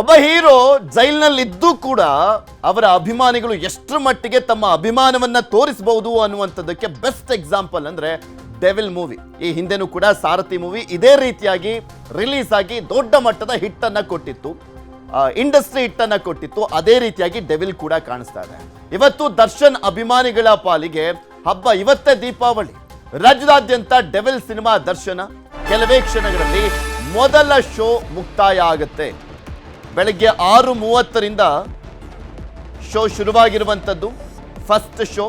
ಒಬ್ಬ ಹೀರೋ ಜೈಲ್ನಲ್ಲಿ ಇದ್ದು ಕೂಡ ಅವರ ಅಭಿಮಾನಿಗಳು ಎಷ್ಟರ ಮಟ್ಟಿಗೆ ತಮ್ಮ ಅಭಿಮಾನವನ್ನ ತೋರಿಸಬಹುದು ಅನ್ನುವಂಥದ್ದಕ್ಕೆ ಬೆಸ್ಟ್ ಎಕ್ಸಾಂಪಲ್ ಅಂದ್ರೆ ಡೆವಿಲ್ ಮೂವಿ ಈ ಹಿಂದೆನೂ ಕೂಡ ಸಾರಥಿ ಮೂವಿ ಇದೇ ರೀತಿಯಾಗಿ ರಿಲೀಸ್ ಆಗಿ ದೊಡ್ಡ ಮಟ್ಟದ ಹಿಟ್ ಅನ್ನ ಕೊಟ್ಟಿತ್ತು. ಇಂಡಸ್ಟ್ರಿ ಹಿಟ್ ಅನ್ನ ಕೊಟ್ಟಿತ್ತು. ಅದೇ ರೀತಿಯಾಗಿ ಡೆವಿಲ್ ಕೂಡ ಕಾಣಿಸ್ತಾ ಇದೆ. ಇವತ್ತು ದರ್ಶನ್ ಅಭಿಮಾನಿಗಳ ಪಾಲಿಗೆ ಹಬ್ಬ ಇವತ್ತೇ ದೀಪಾವಳಿ. ರಾಜ್ಯದಾದ್ಯಂತ ಡೆವಿಲ್ ಸಿನಿಮಾ ದರ್ಶನ. ಕೆಲವೇ ಕ್ಷಣಗಳಲ್ಲಿ ಮೊದಲ ಶೋ ಮುಕ್ತಾಯ ಆಗುತ್ತೆ. ಬೆಳಗ್ಗೆ ಆರು ಮೂವತ್ತರಿಂದ show ಶುರುವಾಗಿರುವಂಥದ್ದು. First show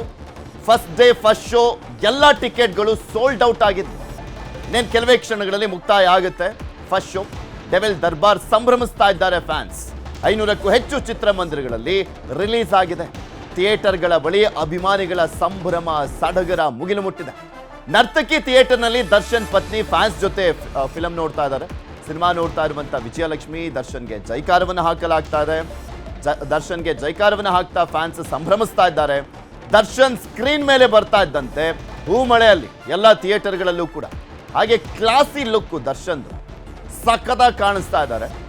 first day first show ಎಲ್ಲ ಟಿಕೆಟ್ಗಳು ಸೋಲ್ಡ್ ಔಟ್ ಆಗಿದೆ ಇನ್ನೇನು ಕೆಲವೇ ಕ್ಷಣಗಳಲ್ಲಿ ಮುಕ್ತಾಯ ಆಗುತ್ತೆ. ಫಸ್ಟ್ ಶೋ ಡೆವೆಲ್ ದರ್ಬಾರ್ ಸಂಭ್ರಮಿಸ್ತಾ ಇದ್ದಾರೆ ಫ್ಯಾನ್ಸ್ ಐನೂರಕ್ಕೂ ಹೆಚ್ಚು ಚಿತ್ರಮಂದಿರಗಳಲ್ಲಿ ರಿಲೀಸ್ ಆಗಿದೆ. ಥಿಯೇಟರ್ಗಳ ಬಳಿ ಅಭಿಮಾನಿಗಳ ಸಂಭ್ರಮ ಸಡಗರ ಮುಗಿಲು ಮುಟ್ಟಿದೆ. ನರ್ತಕಿ ಥಿಯೇಟರ್ನಲ್ಲಿ ದರ್ಶನ್ ಪತ್ನಿ ಫ್ಯಾನ್ಸ್ ಜೊತೆ ಫಿಲಂ ನೋಡ್ತಾ ಇದ್ದಾರೆ. ಸಿನಿಮಾ ನೋಡ್ತಾ ಇರುವಂತ ವಿಜಯಲಕ್ಷ್ಮಿ ದರ್ಶನ್ಗೆ ಜೈಕಾರವನ್ನು ಹಾಕಲಾಗ್ತಾ ಇದೆ. ಜ- ದರ್ಶನ್ಗೆ ಜೈಕಾರವನ್ನು ಹಾಕ್ತಾ ಫ್ಯಾನ್ಸ್ ಸಂಭ್ರಮಿಸ್ತಾ ಇದ್ದಾರೆ. ದರ್ಶನ್ ಸ್ಕ್ರೀನ್ ಮೇಲೆ ಬರ್ತಾ ಇದ್ದಂತೆ ಹೂಮಳೆಯಲ್ಲಿ ಎಲ್ಲ ಥಿಯೇಟರ್ಗಳಲ್ಲೂ ಕೂಡ. ಹಾಗೆ ಕ್ಲಾಸಿ ಲುಕ್ ದರ್ಶನ್ ಸಖತ್ತಾಗಿ ಕಾಣಿಸ್ತಾ ಇದ್ದಾರೆ.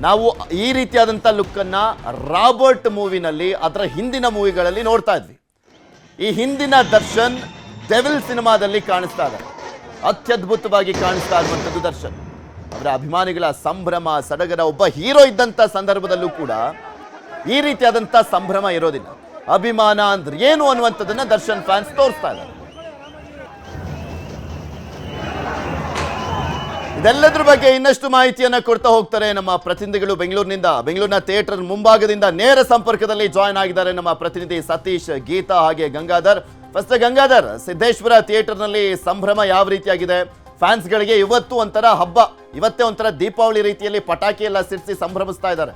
ನಾವು ಈ ರೀತಿಯಾದಂಥ ಲುಕ್ಕನ್ನು ರಾಬರ್ಟ್ ಮೂವಿನಲ್ಲಿ, ಅದರ ಹಿಂದಿನ ಮೂವಿಗಳಲ್ಲಿ ನೋಡ್ತಾ ಇದ್ವಿ. ಈ ಹಿಂದಿನ ದರ್ಶನ್ ಡೆವಿಲ್ ಸಿನಿಮಾದಲ್ಲಿ ಕಾಣಿಸ್ತಾ ಇದ್ದಾರೆ. ಅತ್ಯದ್ಭುತವಾಗಿ ಕಾಣಿಸ್ತಾ ಇರುವಂಥದ್ದು ದರ್ಶನ್. ಅವರ ಅಭಿಮಾನಿಗಳ ಸಂಭ್ರಮ, ಸಡಗರ, ಒಬ್ಬ ಹೀರೋ ಇದ್ದಂಥ ಸಂದರ್ಭದಲ್ಲೂ ಕೂಡ ಈ ರೀತಿಯಾದಂಥ ಸಂಭ್ರಮ ಇರೋದಿಲ್ಲ. ಅಭಿಮಾನ ಅಂದ್ರೆ ಏನು ಅನ್ನುವಂಥದ್ದನ್ನ ದರ್ಶನ್ ಫ್ಯಾನ್ಸ್ ತೋರಿಸ್ತಾ ಇದ್ದಾರೆ. ಇದೆಲ್ಲದ್ರ ಬಗ್ಗೆ ಇನ್ನಷ್ಟು ಮಾಹಿತಿಯನ್ನ ಕೊಡ್ತಾ ಹೋಗ್ತಾರೆ ನಮ್ಮ ಪ್ರತಿನಿಧಿಗಳು ಬೆಂಗಳೂರಿನಿಂದ. ಬೆಂಗಳೂರಿನ ಥಿಯೇಟರ್ ಮುಂಭಾಗದಿಂದ ನೇರ ಸಂಪರ್ಕದಲ್ಲಿ ಜಾಯ್ನ್ ಆಗಿದ್ದಾರೆ ನಮ್ಮ ಪ್ರತಿನಿಧಿ ಸತೀಶ್, ಗೀತಾ ಹಾಗೆ ಗಂಗಾಧರ್. ಫಸ್ಟ್ ಗಂಗಾಧರ್, ಸಿದ್ದೇಶ್ವರ ಥಿಯೇಟರ್ನಲ್ಲಿ ಸಂಭ್ರಮ ಯಾವ ರೀತಿಯಾಗಿದೆ? ಫ್ಯಾನ್ಸ್ಗಳಿಗೆ ಇವತ್ತು ಒಂಥರ ಹಬ್ಬ. ಇವತ್ತೇ ಒಂಥರ ದೀಪಾವಳಿ ರೀತಿಯಲ್ಲಿ ಪಟಾಕಿ ಎಲ್ಲ ಸಿಡಿಸಿ ಸಂಭ್ರಮಿಸ್ತಾ ಇದ್ದಾರೆ.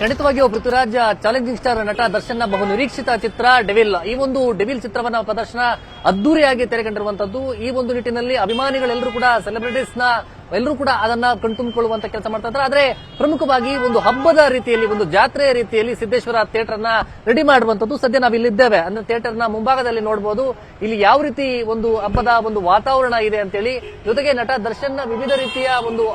ಖಂಡಿತವಾಗಿಯೂ ಪೃಥ್ವಿರಾಜ್ ಚಾಲೆಂಜಿಂಗ್ ಸ್ಟಾರ್ ನಟ ದರ್ಶನ್ನ ಬಹು ನಿರೀಕ್ಷಿತ ಚಿತ್ರ ಡೆವಿಲ್. ಈ ಒಂದು ಡೆವಿಲ್ ಚಿತ್ರವನ್ನ ಪ್ರದರ್ಶನ ಅದ್ದೂರಿಯಾಗಿ ತೆರೆಗೊಂಡಿರುವಂತದ್ದು ಈ ಒಂದು ನಿಟ್ಟಿನಲ್ಲಿ ಅಭಿಮಾನಿಗಳೆಲ್ಲರೂ ಕೂಡ ಸೆಲೆಬ್ರಿಟೀಸ್ನ ಎಲ್ಲರೂ ಕೂಡ ಅದನ್ನ ಕಣ್ತುಂಬಿಕೊಳ್ಳುವಂತ ಕೆಲಸ ಮಾಡ್ತಾ ಇದ್ದಾರೆ. ಆದ್ರೆ ಪ್ರಮುಖವಾಗಿ ಒಂದು ಹಬ್ಬದ ರೀತಿಯಲ್ಲಿ, ಒಂದು ಜಾತ್ರೆಯ ರೀತಿಯಲ್ಲಿ ಸಿದ್ದೇಶ್ವರ ಥಿಯೇಟರ್ನ ರೆಡಿ ಮಾಡುವಂತದ್ದು ಸದ್ಯ ನಾವು ಇಲ್ಲಿದ್ದೇವೆ ಅಂದ್ರೆ ಥಿಯೇಟರ್ನ ಮುಂಭಾಗದಲ್ಲಿ ನೋಡಬಹುದು ಇಲ್ಲಿ ಯಾವ ರೀತಿ ಒಂದು ಹಬ್ಬದ ಒಂದು ವಾತಾವರಣ ಇದೆ ಅಂತೇಳಿ, ಜೊತೆಗೆ ನಟ ದರ್ಶನ್ನ ವಿವಿಧ ರೀತಿಯ ಒಂದು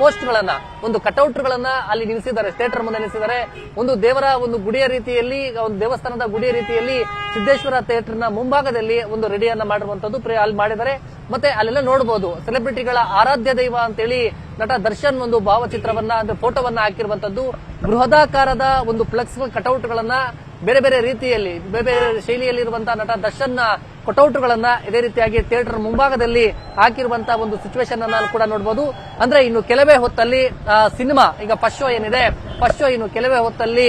ಪೋಸ್ಟ್ ಗಳನ್ನ ಒಂದು ಕಟೌಟ್ ಗಳನ್ನ ಅಲ್ಲಿ ನಿಲ್ಲಿಸಿದ್ದಾರೆ, ಥಿಯೇಟರ್ ಮುಂದೆ ನಿಲ್ಲಿಸಿದ್ದಾರೆ. ಒಂದು ದೇವರ ಒಂದು ಗುಡಿಯ ರೀತಿಯಲ್ಲಿ, ಒಂದು ದೇವಸ್ಥಾನದ ಗುಡಿಯ ರೀತಿಯಲ್ಲಿ ಸಿದ್ದೇಶ್ವರ ಥಿಯೇಟರ್ನ ಮುಂಭಾಗದಲ್ಲಿ ಒಂದು ರೆಡಿಯನ್ನ ಮಾಡಿರುವಂತದ್ದು ಅಲ್ಲಿ ಮಾಡಿದ್ದಾರೆ. ಮತ್ತೆ ಅಲ್ಲೆಲ್ಲ ನೋಡಬಹುದು ಸೆಲೆಬ್ರಿಟಿಗಳ ಆರಾಧ್ಯ ದೈವ ಅಂತೇಳಿ ನಟ ದರ್ಶನ್ ಒಂದು ಭಾವಚಿತ್ರವನ್ನ ಅಂದ್ರೆ ಫೋಟೋವನ್ನ ಹಾಕಿರುವಂತದ್ದು. ಬೃಹದಾಕಾರದ ಒಂದು ಫ್ಲೆಕ್ಸ್ ಕಟೌಟ್ ಗಳನ್ನ ಬೇರೆ ಬೇರೆ ರೀತಿಯಲ್ಲಿ, ಬೇರೆ ಬೇರೆ ಶೈಲಿಯಲ್ಲಿ ಇರುವಂತಹ ನಟ ದರ್ಶನ್ ನ ಕಟೌಟ್ ಗಳನ್ನ ಇದೇ ರೀತಿಯಾಗಿ ಥಿಯೇಟರ್ ಮುಂಭಾಗದಲ್ಲಿ ಹಾಕಿರುವಂತಹ ಒಂದು ಸಿಚುವೇಶನ್ ಅನ್ನ ಕೂಡ ನೋಡಬಹುದು ಅಂದ್ರೆ ಇನ್ನು ಕೆಲವೇ ಹೊತ್ತಲ್ಲಿ ಸಿನಿಮಾ, ಈಗ ಫಸ್ಟ್ ಶೋ ಏನಿದೆ ಫಸ್ಟ್ ಶೋ ಇನ್ನು ಕೆಲವೇ ಹೊತ್ತಲ್ಲಿ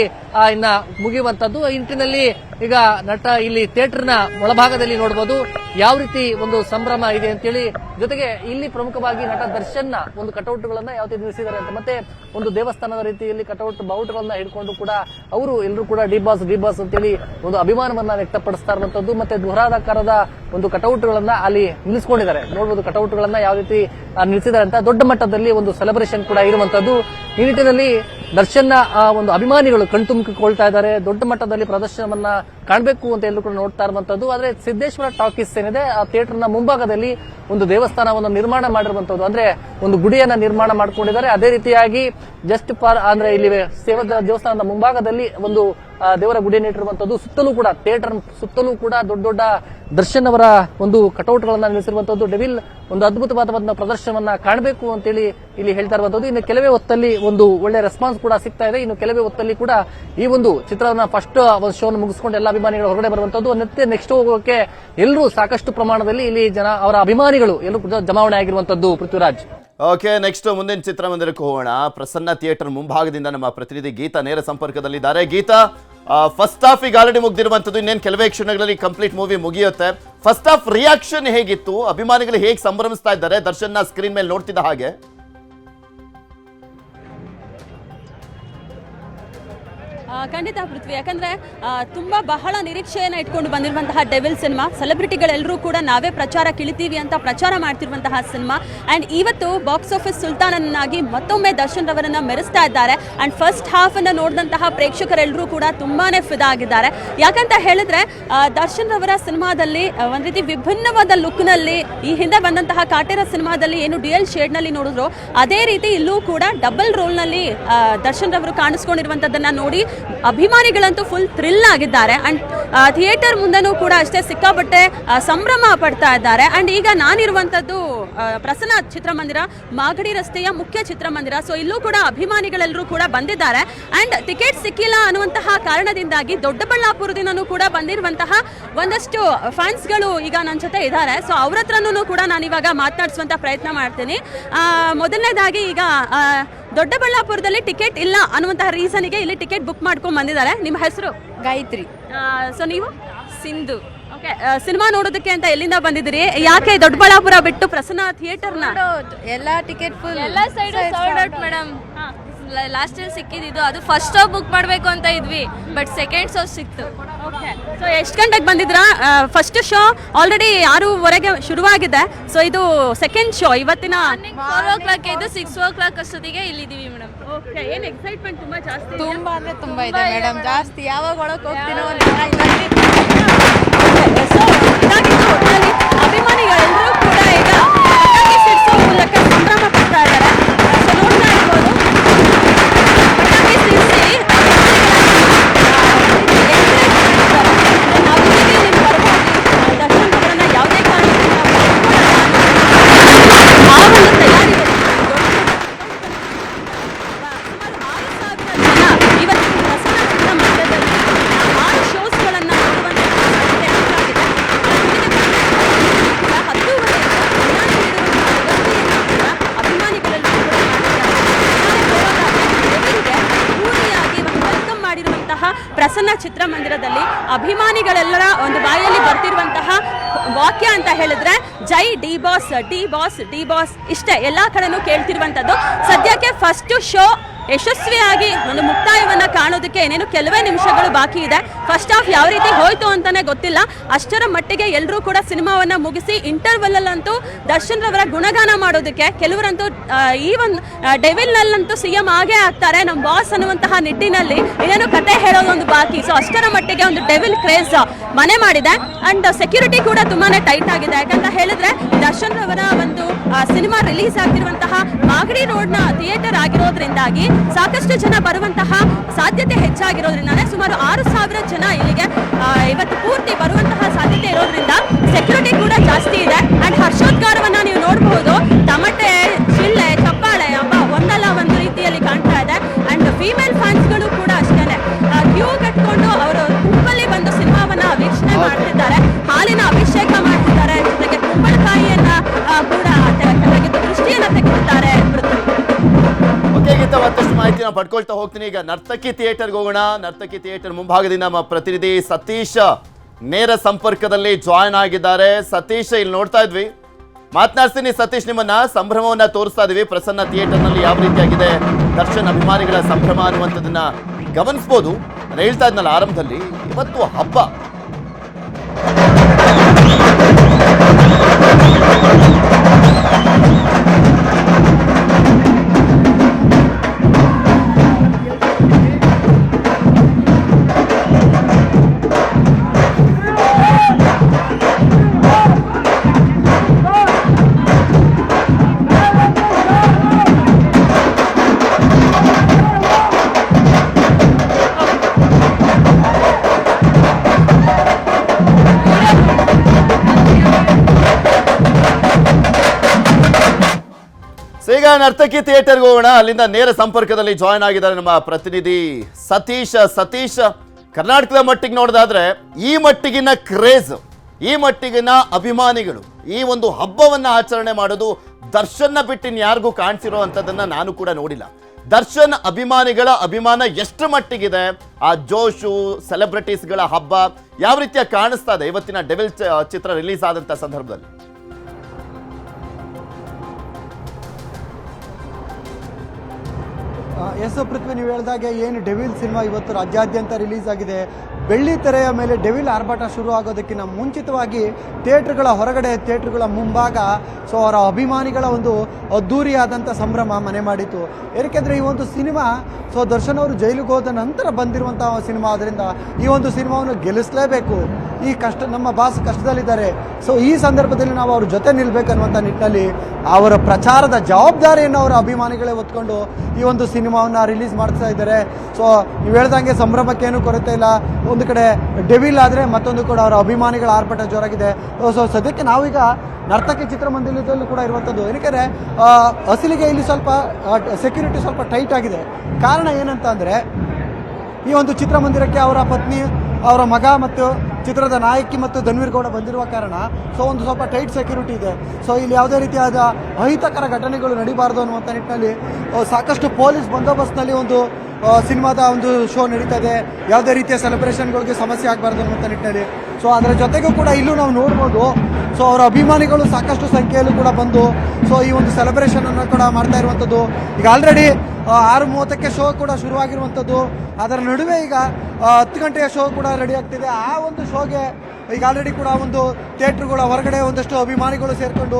ಇನ್ನ ಮುಗಿಯುವಂತದ್ದು. ಇಂಟಿನಲ್ಲಿ ಈಗ ನಟ ಇಲ್ಲಿ ಥಿಯೇಟರ್ನ ಒಳಭಾಗದಲ್ಲಿ ನೋಡಬಹುದು ಯಾವ ರೀತಿ ಒಂದು ಸಂಭ್ರಮ ಇದೆ ಅಂತೇಳಿ. ಜೊತೆಗೆ ಇಲ್ಲಿ ಪ್ರಮುಖವಾಗಿ ನಟ ದರ್ಶನ್ನ ಒಂದು ಕಟೌಟ್ಗಳನ್ನ ಯಾವ ರೀತಿ ನಿಲ್ಲಿಸಿದ್ದಾರೆ ಅಂತ. ಮತ್ತೆ ಒಂದು ದೇವಸ್ಥಾನದ ರೀತಿಯಲ್ಲಿ ಕಟೌಟ್ ಬೌಟ್ಗಳನ್ನ ಹಿಡ್ಕೊಂಡು ಕೂಡ ಅವರು ಎಲ್ಲರೂ ಕೂಡ ಡಿ ಬಾಸ್ ಡಿ ಬಾಸ್ ಅಂತೇಳಿ ಒಂದು ಅಭಿಮಾನವನ್ನ ವ್ಯಕ್ತಪಡಿಸ್ತಾ ಇರುವಂತದ್ದು. ಮತ್ತೆ ಒಂದು ಕಟೌಟ್ ಗಳನ್ನ ಅಲ್ಲಿ ನಿಲ್ಲಿಸಿಕೊಂಡಿದ್ದಾರೆ. ನೋಡಬಹುದು ಕಟೌಟ್ ಗಳನ್ನ ಯಾವ ರೀತಿ ನಿಲ್ಲಿಸಿದ್ದಾರೆ ಅಂತ ದೊಡ್ಡ ಮಟ್ಟದಲ್ಲಿ ಒಂದು ಸೆಲೆಬ್ರೇಷನ್ ಕೂಡ ಇರುವಂತದ್ದು. ಈ ನಿಟ್ಟಿನಲ್ಲಿ ದರ್ಶನ್ ಒಂದು ಅಭಿಮಾನಿಗಳು ಕಣ್ತುಂಬಿಕೊಳ್ತಾ ಇದ್ದಾರೆ. ದೊಡ್ಡ ಮಟ್ಟದಲ್ಲಿ ಪ್ರದರ್ಶನವನ್ನ ಕಾಣಬೇಕು ಅಂತ ಎಲ್ಲರೂ ಕೂಡ ನೋಡ್ತಾ ಇರುವಂತದ್ದು. ಆದ್ರೆ ಸಿದ್ದೇಶ್ವರ ಟಾಕೀಸ್ ಏನಿದೆ, ಆ ಥಿಯೇಟರ್ನ ಮುಂಭಾಗದಲ್ಲಿ ಒಂದು ದೇವಸ್ಥಾನವನ್ನು ನಿರ್ಮಾಣ ಮಾಡಿರುವಂತದ್ದು. ಅಂದ್ರೆ ಒಂದು ಗುಡಿಯನ್ನ ನಿರ್ಮಾಣ ಮಾಡ್ಕೊಂಡಿದ್ದಾರೆ. ಅದೇ ರೀತಿಯಾಗಿ ಜಸ್ಟ್ ಪಾರ್ ಅಂದ್ರೆ ಇಲ್ಲಿ ಸೇವಾ ದೇವಸ್ಥಾನದ ಮುಂಭಾಗದಲ್ಲಿ ಒಂದು ದೇವರ ಗುಡಿಯನ್ನು ಇಟ್ಟಿರುವಂತದ್ದು ಸುತ್ತಲೂ ಕೂಡ, ಥಿಯೇಟರ್ ಸುತ್ತಲೂ ಕೂಡ ದೊಡ್ಡ ದೊಡ್ಡ ದರ್ಶನ್ ಅವರ ಒಂದು ಕಟೌಟ್ಗಳನ್ನು ನಿಲ್ಲಿಸಿರುವಂತದ್ದು ಡೆವಿಲ್ ಒಂದು ಅದ್ಭುತವಾದ ಪ್ರದರ್ಶನವನ್ನ ಕಾಣಬೇಕು ಅಂತೇಳಿ ಇಲ್ಲಿ ಹೇಳ್ತಾ ಇರುವಂತದ್ದು ಇನ್ನು ಕೆಲವೇ ಹೊತ್ತಲ್ಲಿ ಒಂದು ಒಳ್ಳೆ ರೆಸ್ಪಾನ್ಸ್ ಕೂಡ ಸಿಗ್ತಾ ಇದೆ. ಇನ್ನು ಕೆಲವೇ ಹೊತ್ತಲ್ಲಿ ಕೂಡ ಈ ಒಂದು ಚಿತ್ರವನ್ನ ಫಸ್ಟ್ ಒಂದು ಶೋನ ಮುಗಿಸ್ಕೊಂಡು ಎಲ್ಲ ಅಭಿಮಾನಿಗಳು ಹೊರಗಡೆ ಬರುವಂತದ್ದು ಮತ್ತೆ ನೆಕ್ಸ್ಟ್ ಹೋಗೋಕೆ ಎಲ್ಲರೂ ಸಾಕಷ್ಟು ಪ್ರಮಾಣದಲ್ಲಿ ಇಲ್ಲಿ ಜನ ಅವರ ಅಭಿಮಾನಿಗಳು ಎಲ್ಲರೂ ಕೂಡ ಜಮಾವಣೆ ಆಗಿರುವಂತದ್ದು ಪೃಥ್ವಿರಾಜ್. ಓಕೆ ನೆಕ್ಸ್ಟ್ ಮುಂದಿನ ಚಿತ್ರಮಂದಿರಕ್ಕೆ ಹೋಗೋಣ. ಪ್ರಸನ್ನ ಥಿಯೇಟರ್ ಮುಂಭಾಗದಿಂದ ನಮ್ಮ ಪ್ರತಿನಿಧಿ ಗೀತಾ ನೇರ ಸಂಪರ್ಕದಲ್ಲಿದ್ದಾರೆ. ಗೀತಾ ಫಸ್ಟ್ ಹಾಫ್ ಈಗ ಆಲ್ರೆಡಿ ಮುಗ್ದಿರುವಂಥದ್ದು, ಇನ್ನೇನು ಕೆಲವೇ ಕ್ಷಣಗಳಲ್ಲಿ ಕಂಪ್ಲೀಟ್ ಮೂವಿ ಮುಗಿಯುತ್ತೆ. ಫಸ್ಟ್ ಹಾಫ್ ರಿಯಾಕ್ಷನ್ ಹೇಗಿತ್ತು? ಅಭಿಮಾನಿಗಳು ಹೇಗೆ ಸಂಭ್ರಮಿಸ್ತಾ ಇದ್ದಾರೆ? ದರ್ಶನ್ನ ಸ್ಕ್ರೀನ್ ಮೇಲೆ ನೋಡ್ತಿದ್ದ ಹಾಗೆ. ಖಂಡಿತ ಪೃಥ್ವಿ. ಯಾಕಂದ್ರೆ ತುಂಬಾ ಬಹಳ ನಿರೀಕ್ಷೆಯನ್ನು ಇಟ್ಕೊಂಡು ಬಂದಿರುವಂತಹ ಡೆವಿಲ್ ಸಿನಿಮಾ. ಸೆಲೆಬ್ರಿಟಿಗಳೆಲ್ಲರೂ ಕೂಡ ನಾವೇ ಪ್ರಚಾರ ಕಿಳಿತೀವಿ ಅಂತ ಪ್ರಚಾರ ಮಾಡ್ತಿರುವಂತಹ ಸಿನಿಮಾ. ಅಂಡ್ ಇವತ್ತು ಬಾಕ್ಸ್ ಆಫೀಸ್ ಸುಲ್ತಾನನ್ನಾಗಿ ಮತ್ತೊಮ್ಮೆ ದರ್ಶನ್ ರವರನ್ನ ಮೆರೆಸ್ತಾ ಇದ್ದಾರೆ. ಅಂಡ್ ಫಸ್ಟ್ ಹಾಫ್ ಅನ್ನ ನೋಡಿದಂತಹ ಪ್ರೇಕ್ಷಕರೆಲ್ಲರೂ ಕೂಡ ತುಂಬಾನೇ ಫಿದಾ ಆಗಿದ್ದಾರೆ. ಯಾಕಂತ ಹೇಳಿದ್ರೆ ದರ್ಶನ್ ರವರ ಸಿನಿಮಾದಲ್ಲಿ ಒಂದ್ ರೀತಿ ವಿಭಿನ್ನವಾದ ಲುಕ್ನಲ್ಲಿ ಈ ಹಿಂದೆ ಬಂದಂತಹ ಕಾಟೇರ ಸಿನಿಮಾದಲ್ಲಿ ಏನು ಡಿಯಲ್ ಶೇಡ್ನಲ್ಲಿ ನೋಡಿದ್ರು, ಅದೇ ರೀತಿ ಇಲ್ಲೂ ಕೂಡ ಡಬಲ್ ರೋಲ್ನಲ್ಲಿ ದರ್ಶನ್ ರವರು ಕಾಣಿಸ್ಕೊಂಡಿರುವಂತದನ್ನ ನೋಡಿ ಅಭಿಮಾನಿಗಳಂತೂ ಫುಲ್ ಥ್ರಿಲ್ ಆಗಿದ್ದಾರೆ. ಅಂಡ್ ಥಿಯೇಟರ್ ಮುಂದೆನೂ ಕೂಡ ಅಷ್ಟೇ ಸಿಕ್ಕಾಪಟ್ಟೆ ಸಂಭ್ರಮ ಪಡ್ತಾ ಇದ್ದಾರೆ. ಅಂಡ್ ಈಗ ನಾನಿರುವಂಥದ್ದು ಪ್ರಸನ್ನ ಚಿತ್ರಮಂದಿರ, ಮಾಗಡಿ ರಸ್ತೆಯ ಮುಖ್ಯ ಚಿತ್ರಮಂದಿರ. ಸೊ ಇಲ್ಲೂ ಕೂಡ ಅಭಿಮಾನಿಗಳೆಲ್ಲರೂ ಕೂಡ ಬಂದಿದ್ದಾರೆ. ಅಂಡ್ ಟಿಕೆಟ್ ಸಿಕ್ಕಿಲ್ಲ ಅನ್ನುವಂತಹ ಕಾರಣದಿಂದಾಗಿ ದೊಡ್ಡಬಳ್ಳಾಪುರದಿಂದನೂ ಕೂಡ ಬಂದಿರುವಂತಹ ಒಂದಷ್ಟು ಫ್ಯಾನ್ಸ್ಗಳು ಈಗ ನನ್ನ ಜೊತೆ ಇದ್ದಾರೆ. ಸೊ ಅವ್ರ ಹತ್ರನೂ ಕೂಡ ನಾನು ಇವಾಗ ಮಾತನಾಡಿಸುವಂತ ಪ್ರಯತ್ನ ಮಾಡ್ತೀನಿ. ಮೊದಲನೇದಾಗಿ ಈಗ ದೊಡ್ಡಬಳ್ಳಾಪುರದಲ್ಲಿ ಟಿಕೆಟ್ ಇಲ್ಲ ಅನ್ನುವಂತಹ ರೀಸನ್ಗೆ ಇಲ್ಲಿ ಟಿಕೆಟ್ ಬುಕ್ ಮಾಡ್ಕೊಂಡು ಬಂದಿದ್ದಾರೆ. ನಿಮ್ಮ ಹೆಸರು? ಗಾಯತ್ರಿ. ಸೊ ನೀವು? ಸಿಂಧು. ಓಕೆ ಸಿನಿಮಾ ನೋಡೋದಕ್ಕೆ ಅಂತ ಎಲ್ಲಿಂದ ಬಂದಿದ್ರಿ ಯಾಕೆ ದೊಡ್ಡಬಳ್ಳಾಪುರ ಬಿಟ್ಟು ಪ್ರಸನ್ನ ಥಿಯೇಟರ್ನ ಎಲ್ಲ ಟಿಕೆಟ್ ಫುಲ್ ಎಲ್ಲ ಸೈಡ್ ಮೇಡಮ್ ಲಾಸ್ಟ್ ಇಯರ್ ಸಿಕ್ಕಿದ್ದು ಅದು ಫಸ್ಟ್ ಶೋ ಬುಕ್ ಮಾಡಬೇಕು ಅಂತ ಇದ್ವಿ ಬಟ್ ಸೆಕೆಂಡ್ ಶೋ ಸಿಕ್ತು. ಸೊ ಎಷ್ಟು ಗಂಟೆಗೆ ಬಂದಿದ್ರಾ ಫಸ್ಟ್ ಶೋ ಆಲ್ರೆಡಿ ಆರೂವರೆಗೆ ಶುರುವಾಗಿದೆ. ಸೊ ಇದು ಸೆಕೆಂಡ್ ಶೋ ಇವತ್ತಿನ ಫೋರ್ ಓ ಕ್ಲಾಕ್ ಇದು ಸಿಕ್ಸ್ ಓ ಕ್ಲಾಕ್ ಅಷ್ಟೊತ್ತಿಗೆ ಇಲ್ಲಿದ್ದೀವಿ ಮೇಡಮ್ ಏನು ಎಕ್ಸೈಟ್ಮೆಂಟ್ ತುಂಬಾ ಜಾಸ್ತಿ ತುಂಬಾ ಅಂದ್ರೆ ತುಂಬಾ ಇದೆ ಮೇಡಮ್ ಜಾಸ್ತಿ ಯಾವಾಗ ಒಳಗೆ ಹೋಗ್ತೀನೋ ಅಂತ ಇಲ್ಲ. ಸೊ ಇದಾಗಿತ್ತು ಒಟ್ಟಿನಲ್ಲಿ ಅಭಿಮಾನಿಗಳೆಲ್ಲರೂ ಕೂಡ ಈಗ ಪಟಾಕಿ ಸಿಡಿಸೋ ಮೂಲಕ ಸಂಭ್ರಮ ಪಡ್ತಾ ಇದ್ದಾರೆ ಸೊ ನೋಡ್ತಾ ಇರ್ಬೋದು ಪಟಾಕಿ ಸಿಡಿಸಿ ದರ್ಶನ್ ಅವರನ್ನ ಯಾವುದೇ ಕಾರಣಕ್ಕೂ ನಾವು ಆ ಒಂದು ತಯಾರಿ ಇವತ್ತು ಪ್ರಸನ್ನ ಚಿತ್ರಮಂದಿರದಲ್ಲಿ ಆರು ಶೋಸ್ಗಳನ್ನು ನೋಡುವಂಥ ಸಾಧ್ಯತೆ ಹೆಚ್ಚಾಗಿದೆ. ಕೂಡ ಹತ್ತೂವರೆಯಿಂದ ಅಭಿಮಾನಿಗಳೆಲ್ಲರೂ ಕೂಡ ಪೂರ್ತಿಯಾಗಿ ಒಂದು ವೆಲ್ಕಮ್ ಮಾಡಿರುವಂತಹ ಚಿತ್ರಮಂದಿರದಲ್ಲಿ ಅಭಿಮಾನಿಗಳೆಲ್ಲರ ಒಂದು ಬಾಯಲ್ಲಿ ಬರ್ತಿರುವಂತಹ ವಾಕ್ಯ ಅಂತ ಹೇಳಿದ್ರೆ, Jai D boss D boss D boss. ಇಷ್ಟೇ, ಎಲ್ಲಾ ಕಡೆನೂ ಕೇಳ್ತಿರುವಂಥದ್ದು ಸದ್ಯಕ್ಕೆ ಫಸ್ಟ್ ಶೋ ಯಶಸ್ವಿಯಾಗಿ ಒಂದು ಮುಕ್ತಾಯವನ್ನ ಕಾಣೋದಕ್ಕೆ ಏನೇನು ಕೆಲವೇ ನಿಮಿಷಗಳು ಬಾಕಿ ಇದೆ. ಫಸ್ಟ್ ಆಫ್ ಯಾವ ರೀತಿ ಹೋಯ್ತು ಅಂತಾನೆ ಗೊತ್ತಿಲ್ಲ. ಅಷ್ಟರ ಮಟ್ಟಿಗೆ ಎಲ್ಲರೂ ಕೂಡ ಸಿನಿಮಾವನ್ನ ಮುಗಿಸಿ ಇಂಟರ್ವಲ್ ಅಲ್ಲಂತೂ ದರ್ಶನ್ ರವರ ಗುಣಗಾನ ಮಾಡೋದಕ್ಕೆ ಕೆಲವರಂತೂ ಈ ಒಂದು ಡೆವಿಲ್ ನಲ್ಲಂತೂ ಸಿ ಎಂ ಆಗೇ ಆಗ್ತಾರೆ ನಮ್ಮ ಬಾಸ್ ಅನ್ನುವಂತಹ ನಿಟ್ಟಿನಲ್ಲಿ ಏನೇನು ಕತೆ ಹೇಳೋದೊಂದು ಬಾಕಿ. ಸೊ ಅಷ್ಟರ ಮಟ್ಟಿಗೆ ಒಂದು ಡೆವಿಲ್ ಕ್ರೇಜ್ ಮನೆ ಮಾಡಿದೆ. ಅಂಡ್ ಸೆಕ್ಯೂರಿಟಿ ಕೂಡ ತುಂಬಾನೇ ಟೈಟ್ ಆಗಿದೆ. ಯಾಕಂತ ಹೇಳಿದ್ರೆ ದರ್ಶನ್ ರವರ ಒಂದು ಸಿನಿಮಾ ರಿಲೀಸ್ ಆಗ್ತಿರುವಂತಹ ಮಾಗಡಿ ರೋಡ್ನ ಥಿಯೇಟರ್ ಆಗಿರೋದ್ರಿಂದಾಗಿ ಸಾಕಷ್ಟು ಜನ ಬರುವಂತಹ ಸಾಧ್ಯತೆ ಹೆಚ್ಚಾಗಿರೋದ್ರಿಂದಾನೇ ಸುಮಾರು ಆರು ಸಾವಿರ ಜನ ಇಲ್ಲಿಗೆ ಇವತ್ತು ಪೂರ್ತಿ ಬರುವಂತಹ ಸಾಧ್ಯತೆ ಇರೋದ್ರಿಂದ ಸೆಕ್ಯೂರಿಟಿ ಕೂಡ ಜಾಸ್ತಿ ಇದೆ. ಅಂಡ್ ಹರ್ಷೋದ್ಗಾರವನ್ನ ನೀವು ನೋಡಬಹುದು ತಮಟೆ ಚಿಲ್ಲೆ ಚಪ್ಪಾಳೆ, ಅಬ್ಬ, ಒಂದಲ್ಲ ಒಂದು ರೀತಿಯಲ್ಲಿ ಕಾಣ್ತಾ ಇದೆ. ಅಂಡ್ ಫೀಮೇಲ್ ಫ್ಯಾನ್ಸ್ಗಳು ಪಡ್ಕೊಳ್ತಾ ಹೋಗ್ತೀನಿ. ಈಗ ನರ್ತಕಿ ಥಿಯೇಟರ್ಗೆ ಹೋಗೋಣ. ನರ್ತಕಿ ಥಿಯೇಟರ್ ಮುಂಭಾಗದಿಂದ ನಮ್ಮ ಪ್ರತಿನಿಧಿ ಸತೀಶ್ ನೇರ ಸಂಪರ್ಕದಲ್ಲಿ ಜಾಯ್ನ್ ಆಗಿದ್ದಾರೆ. ಸತೀಶ್, ಇಲ್ಲಿ ನೋಡ್ತಾ ಇದ್ವಿ. ಮಾತನಾಡ್ತೀನಿ ಸತೀಶ್, ನಿಮ್ಮನ್ನ. ಸಂಭ್ರಮವನ್ನ ತೋರಿಸ್ತಾ ಇದೀವಿ. ಪ್ರಸನ್ನ ಥಿಯೇಟರ್ನಲ್ಲಿ ಯಾವ ರೀತಿಯಾಗಿದೆ? ದರ್ಶನ್ ಅಭಿಮಾನಿಗಳ ಸಂಭ್ರಮ ಅನ್ನುವಂಥದ್ದನ್ನ ಗಮನಿಸ್ಬೋದು. ನಾನು ಹೇಳ್ತಾ ಇದ್ನಲ್ಲ, ಆರಂಭದಲ್ಲಿ ಇವತ್ತು ಹಬ್ಬ. ನರ್ತಕಿ ಥಿಯೇಟರ್ಗೆ ಹೋಗೋಣ. ಅಲ್ಲಿಂದ ನೇರ ಸಂಪರ್ಕದಲ್ಲಿ ಜಾಯ್ನ್ ಆಗಿದ್ದಾರೆ ನಮ್ಮ ಪ್ರತಿನಿಧಿ ಸತೀಶ. ಸತೀಶ್, ಕರ್ನಾಟಕದ ಮಟ್ಟಿಗೆ ನೋಡೋದಾದ್ರೆ ಈ ಮಟ್ಟಿಗಿನ ಕ್ರೇಜ್ ಈ ಮಟ್ಟಿಗಿನ ಅಭಿಮಾನಿಗಳು, ಈ ಒಂದು ಹಬ್ಬವನ್ನ ಆಚರಣೆ ಮಾಡೋದು ದರ್ಶನ್ನ ಬಿಟ್ಟಿನ ಯಾರಿಗೂ ಕಾಣಿಸಿರೋ ನಾನು ಕೂಡ ನೋಡಿಲ್ಲ. ದರ್ಶನ್ ಅಭಿಮಾನಿಗಳ ಅಭಿಮಾನ ಎಷ್ಟು ಮಟ್ಟಿಗಿದೆ? ಆ ಜೋಶು ಸೆಲೆಬ್ರಿಟೀಸ್ಗಳ ಹಬ್ಬ ಯಾವ ರೀತಿಯ ಕಾಣಿಸ್ತಾ ಇದೆ ಇವತ್ತಿನ ಡೆವಿಲ್ ಚಿತ್ರ ರಿಲೀಸ್ ಆದಂಥ ಸಂದರ್ಭದಲ್ಲಿ? ಎಸ್ ಪೃಥ್ವಿ ನೀವು ಹೇಳಿದಾಗೆ ಏನು ಡೆವಿಲ್ ಸಿನಿಮಾ ಇವತ್ತು ರಾಜ್ಯಾದ್ಯಂತ ರಿಲೀಸ್ ಆಗಿದೆ. ಬೆಳ್ಳಿ ತೆರೆಯ ಮೇಲೆ ಡೆವಿಲ್ ಆರ್ಭಾಟ ಶುರು ಆಗೋದಕ್ಕಿಂತ ಮುಂಚಿತವಾಗಿ ಥಿಯೇಟ್ರ್ಗಳ ಹೊರಗಡೆ, ಥಿಯೇಟ್ರ್ಗಳ ಮುಂಭಾಗ. ಸೊ ಅವರ ಅಭಿಮಾನಿಗಳ ಒಂದು ಅದ್ಧೂರಿಯಾದಂಥ ಸಂಭ್ರಮ ಮನೆ ಮಾಡಿತು. ಏಕೆಂದರೆ ಈ ಒಂದು ಸಿನಿಮಾ ಸೊ ದರ್ಶನ್ ಅವರು ಜೈಲಿಗೆ ಹೋದ ನಂತರ ಬಂದಿರುವಂಥ ಸಿನಿಮಾ. ಆದ್ದರಿಂದ ಈ ಒಂದು ಸಿನಿಮಾವನ್ನು ಗೆಲ್ಲಿಸಲೇಬೇಕು. ಈ ಕಷ್ಟ, ನಮ್ಮ ಬಾಸ್ ಕಷ್ಟದಲ್ಲಿದ್ದಾರೆ. ಸೊ ಈ ಸಂದರ್ಭದಲ್ಲಿ ನಾವು ಅವ್ರ ಜೊತೆ ನಿಲ್ಬೇಕನ್ನುವಂಥ ನಿಟ್ಟಿನಲ್ಲಿ ಅವರ ಪ್ರಚಾರದ ಜವಾಬ್ದಾರಿಯನ್ನು ಅವರ ಅಭಿಮಾನಿಗಳೇ ಹೊತ್ಕೊಂಡು ಈ ಒಂದು ಸಿನಿಮಾವನ್ನು ರಿಲೀಸ್ ಮಾಡ್ತಾ ಇದ್ದಾರೆ. ಸೊ ನೀವು ಹೇಳ್ದಂಗೆ ಸಂಭ್ರಮಕ್ಕೇನು ಕೊರತೆ ಇಲ್ಲ. ಕಡೆ ಡೆವಿಲ್ ಆದರೆ ಮತ್ತೊಂದು ಕೂಡ ಅವರ ಅಭಿಮಾನಿಗಳ ಆರ್ಭಟ ಜೋರಾಗಿದೆ. ಸೊ ಸದ್ಯಕ್ಕೆ ನಾವೀಗ ನರ್ತಕಿ ಚಿತ್ರಮಂದಿರದಲ್ಲೂ ಕೂಡ ಇರುವಂಥದ್ದು ಏನಕ್ಕೆ ಅಸಲಿಗೆ ಇಲ್ಲಿ ಸ್ವಲ್ಪ ಸೆಕ್ಯೂರಿಟಿ ಸ್ವಲ್ಪ ಟೈಟ್ ಆಗಿದೆ. ಕಾರಣ ಏನಂತ ಅಂದರೆ ಈ ಒಂದು ಚಿತ್ರಮಂದಿರಕ್ಕೆ ಅವರ ಪತ್ನಿ, ಅವರ ಮಗ ಮತ್ತು ಚಿತ್ರದ ನಾಯಕಿ ಮತ್ತು ಧನ್ವೀರ್ ಗೌಡ ಬಂದಿರುವ ಕಾರಣ ಸೊ ಒಂದು ಸ್ವಲ್ಪ ಟೈಟ್ ಸೆಕ್ಯೂರಿಟಿ ಇದೆ. ಸೊ ಇಲ್ಲಿ ಯಾವುದೇ ರೀತಿಯಾದ ಅಹಿತಕರ ಘಟನೆಗಳು ನಡೀಬಾರ್ದು ಅನ್ನುವಂಥ ನಿಟ್ಟಿನಲ್ಲಿ ಸಾಕಷ್ಟು ಪೊಲೀಸ್ ಬಂದೋಬಸ್ತ್ನಲ್ಲಿ ಒಂದು ಸಿನಿಮಾದ ಒಂದು ಶೋ ನಡೀತಾ ಇದೆ ಯಾವುದೇ ರೀತಿಯ ಸೆಲೆಬ್ರೇಷನ್ಗಳಿಗೆ ಸಮಸ್ಯೆ ಆಗಬಾರ್ದು ಅನ್ನುವಂಥ ನಿಟ್ಟಿನಲ್ಲಿ ಸೊ ಅದರ ಜೊತೆಗೂ ಕೂಡ ಇಲ್ಲೂ ನಾವು ನೋಡ್ಬೋದು. ಸೊ ಅವರ ಅಭಿಮಾನಿಗಳು ಸಾಕಷ್ಟು ಸಂಖ್ಯೆಯಲ್ಲೂ ಕೂಡ ಬಂದು ಸೊ ಈ ಒಂದು ಸೆಲೆಬ್ರೇಷನ್ ಅನ್ನು ಕೂಡ ಮಾಡ್ತಾ ಇರುವಂಥದ್ದು ಈಗ ಆಲ್ರೆಡಿ ಆರು ಮೂವತ್ತಕ್ಕೆ ಶೋ ಕೂಡ ಶುರುವಾಗಿರುವಂಥದ್ದು ಅದರ ನಡುವೆ ಈಗ ಹತ್ತು ಗಂಟೆಯ ಶೋ ಕೂಡ ರೆಡಿ ಆಗ್ತಿದೆ. ಆ ಒಂದು ಶೋಗೆ ಈಗ ಆಲ್ರೆಡಿ ಕೂಡ ಒಂದು ಥಿಯೇಟ್ರುಗಳ ಹೊರಗಡೆ ಒಂದಷ್ಟು ಅಭಿಮಾನಿಗಳು ಸೇರಿಕೊಂಡು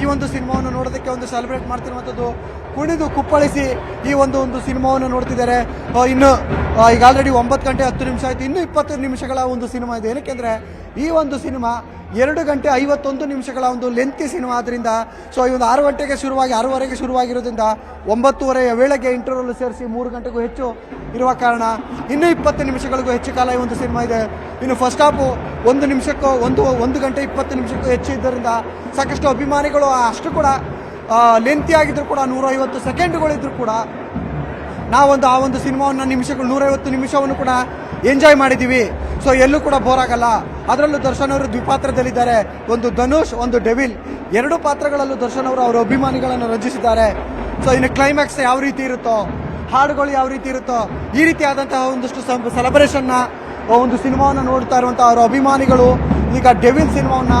ಈ ಒಂದು ಸಿನಿಮಾವನ್ನು ನೋಡೋದಕ್ಕೆ ಒಂದು ಸೆಲೆಬ್ರೇಟ್ ಮಾಡ್ತಿರುವಂಥದ್ದು ಕುಣಿದು ಕುಪ್ಪಳಿಸಿ ಈ ಒಂದು ಒಂದು ಸಿನಿಮಾವನ್ನು ನೋಡ್ತಿದ್ದಾರೆ. ಇನ್ನು ಈಗ ಆಲ್ರೆಡಿ ಒಂಬತ್ತು ಗಂಟೆ ಹತ್ತು ನಿಮಿಷ ಆಯಿತು. ಇನ್ನೂ ಇಪ್ಪತ್ತು ನಿಮಿಷಗಳ ಒಂದು ಸಿನಿಮಾ ಇದೆ. ಏನಕ್ಕೆಂದರೆ ಈ ಒಂದು ಸಿನಿಮಾ ಎರಡು ಗಂಟೆ ಐವತ್ತೊಂದು ನಿಮಿಷಗಳ ಒಂದು ಲೆಂತಿ ಸಿನಿಮಾ ಆದ್ದರಿಂದ ಸೊ ಈ ಒಂದು ಆರು ಗಂಟೆಗೆ ಶುರುವಾಗಿ, ಆರೂವರೆಗೆ ಶುರುವಾಗಿರೋದ್ರಿಂದ ಒಂಬತ್ತುವರೆಯ ವೇಳೆಗೆ ಇಂಟರ್ವಲ್ ಸೇರಿಸಿ ಮೂರು ಗಂಟೆಗೂ ಹೆಚ್ಚು ಇರುವ ಕಾರಣ ಇನ್ನೂ ಇಪ್ಪತ್ತು ನಿಮಿಷಗಳಿಗೂ ಹೆಚ್ಚು ಕಾಲ ಈ ಒಂದು ಸಿನಿಮಾ ಇದೆ. ಇನ್ನು ಫಸ್ಟ್ ಹಾಫು ಒಂದು ನಿಮಿಷಕ್ಕೂ, ಒಂದು ಒಂದು ಗಂಟೆ ಇಪ್ಪತ್ತು ನಿಮಿಷಕ್ಕೂ ಹೆಚ್ಚು ಇದ್ದರಿಂದ ಸಾಕಷ್ಟು ಅಭಿಮಾನಿಗಳು ಅಷ್ಟು ಕೂಡ ಲೆಂತಿ ಆಗಿದ್ರು ಕೂಡ, ನೂರೈವತ್ತು ಸೆಕೆಂಡ್ಗಳಿದ್ರು ಕೂಡ, ನಾವೊಂದು ಆ ಒಂದು ಸಿನಿಮಾವನ್ನು, ನಿಮಿಷಗಳು ನೂರೈವತ್ತು ನಿಮಿಷವನ್ನು ಕೂಡ ಎಂಜಾಯ್ ಮಾಡಿದ್ದೀವಿ. ಸೊ ಎಲ್ಲೂ ಕೂಡ ಬೋರ್ ಆಗಲ್ಲ. ಅದರಲ್ಲೂ ದರ್ಶನ್ ಅವರು ದ್ವಿಪಾತ್ರದಲ್ಲಿದ್ದಾರೆ. ಒಂದು ಧನುಷ್, ಒಂದು ಡೆವಿಲ್. ಎರಡು ಪಾತ್ರಗಳಲ್ಲೂ ದರ್ಶನ್ ಅವರು ಅವರ ಅಭಿಮಾನಿಗಳನ್ನು ರಚಿಸಿದ್ದಾರೆ ಸೊ ಇನ್ನು ಕ್ಲೈಮ್ಯಾಕ್ಸ್ ಯಾವ ರೀತಿ ಇರುತ್ತೋ, ಹಾಡುಗಳು ಯಾವ ರೀತಿ ಇರುತ್ತೋ, ಈ ರೀತಿಯಾದಂತಹ ಒಂದಷ್ಟು ಸೆಲೆಬ್ರೇಷನ್ನ ಒಂದು ಸಿನಿಮಾವನ್ನು ನೋಡ್ತಾ ಇರುವಂತಹ ಅವರ ಅಭಿಮಾನಿಗಳು, ಈಗ ಡೆವಿಲ್ ಸಿನಿಮಾವನ್ನ